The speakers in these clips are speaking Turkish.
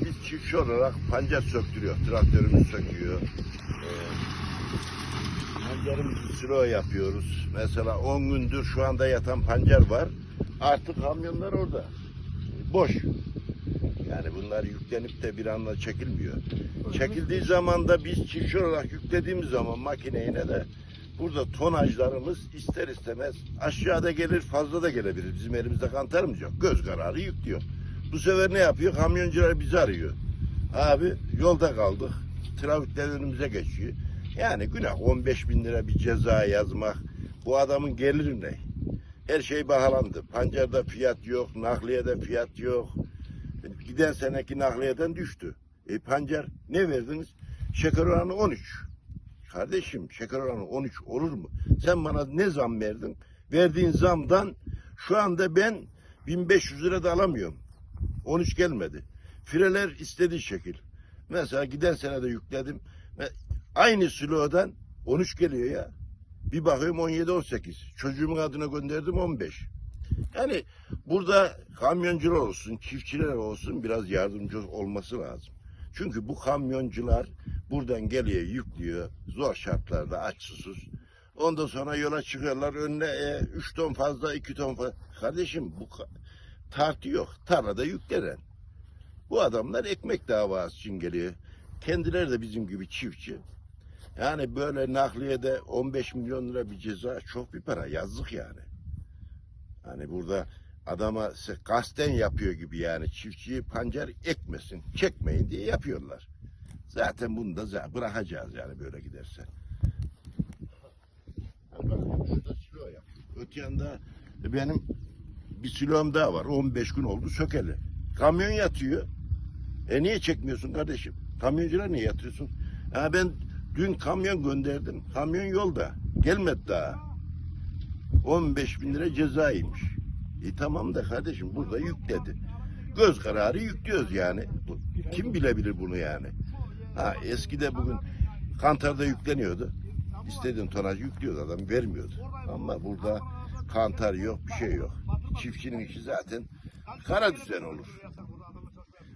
Biz çiftçi olarak pancar söktürüyor. Traktörümüz söküyor. Ee, pancarımızı silo yapıyoruz. Mesela 10 gündür şu anda yatan pancar var. Artık kamyonlar orada. Boş. Yani bunlar yüklenip de bir anda çekilmiyor. Çekildiği zaman da biz çiftçi olarak yüklediğimiz zaman makineye de burada tonajlarımız ister istemez aşağıda gelir fazla da gelebilir. Bizim elimizde kantarımız yok. Göz kararı yüklüyor. Bu sefer ne yapıyor? Kamyoncular bizi arıyor. Abi yolda kaldık. Trafikler önümüze geçiyor. Yani günah 15 bin lira bir ceza yazmak. Bu adamın geliri ne? Her şey bahalandı. Pancarda fiyat yok, nakliyede fiyat yok. Giden seneki nakliyeden düştü. E pancar ne verdiniz? Şeker oranı 13. Kardeşim şeker oranı 13 olur mu? Sen bana ne zam verdin? Verdiğin zamdan şu anda ben 1500 lira da alamıyorum. 13 gelmedi. Fireler istediği şekil. Mesela giden sene de yükledim. Ve Aynı silodan 13 geliyor ya. Bir bakıyorum 17-18. Çocuğumun adına gönderdim 15. Yani burada kamyoncular olsun, çiftçiler olsun biraz yardımcı olması lazım. Çünkü bu kamyoncular buradan geliyor, yüklüyor. Zor şartlarda aç susuz. Ondan sonra yola çıkıyorlar. Önüne 3 ton fazla, 2 ton fazla. Kardeşim bu tartı yok. Tarlada yüklenen. Bu adamlar ekmek davası için geliyor. Kendileri de bizim gibi çiftçi. Yani böyle nakliyede 15 milyon lira bir ceza çok bir para. Yazık yani. Hani burada adama kasten yapıyor gibi yani çiftçiyi pancar ekmesin, çekmeyin diye yapıyorlar. Zaten bunu da bırakacağız yani böyle giderse. Şurada silo yapıyor. Öte yanda benim bir silom daha var. 15 gün oldu sökeli. Kamyon yatıyor. E niye çekmiyorsun kardeşim? Kamyoncular niye yatıyorsun? Ha ben dün kamyon gönderdim. Kamyon yolda. Gelmedi daha. 15 bin lira cezaymış. E tamam da kardeşim burada yükledi. Göz kararı yüklüyoruz yani. Kim bilebilir bunu yani? Ha eskide bugün kantarda yükleniyordu. İstediğin tonaj yüklüyordu adam vermiyordu. Ama burada kantar yok bir şey yok. Çiftçinin işi zaten kara düzen olur.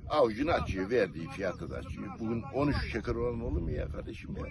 Avucunu açıyor verdiği fiyatı da açıyor. Bugün 13 şeker olan olur mu ya kardeşim ya?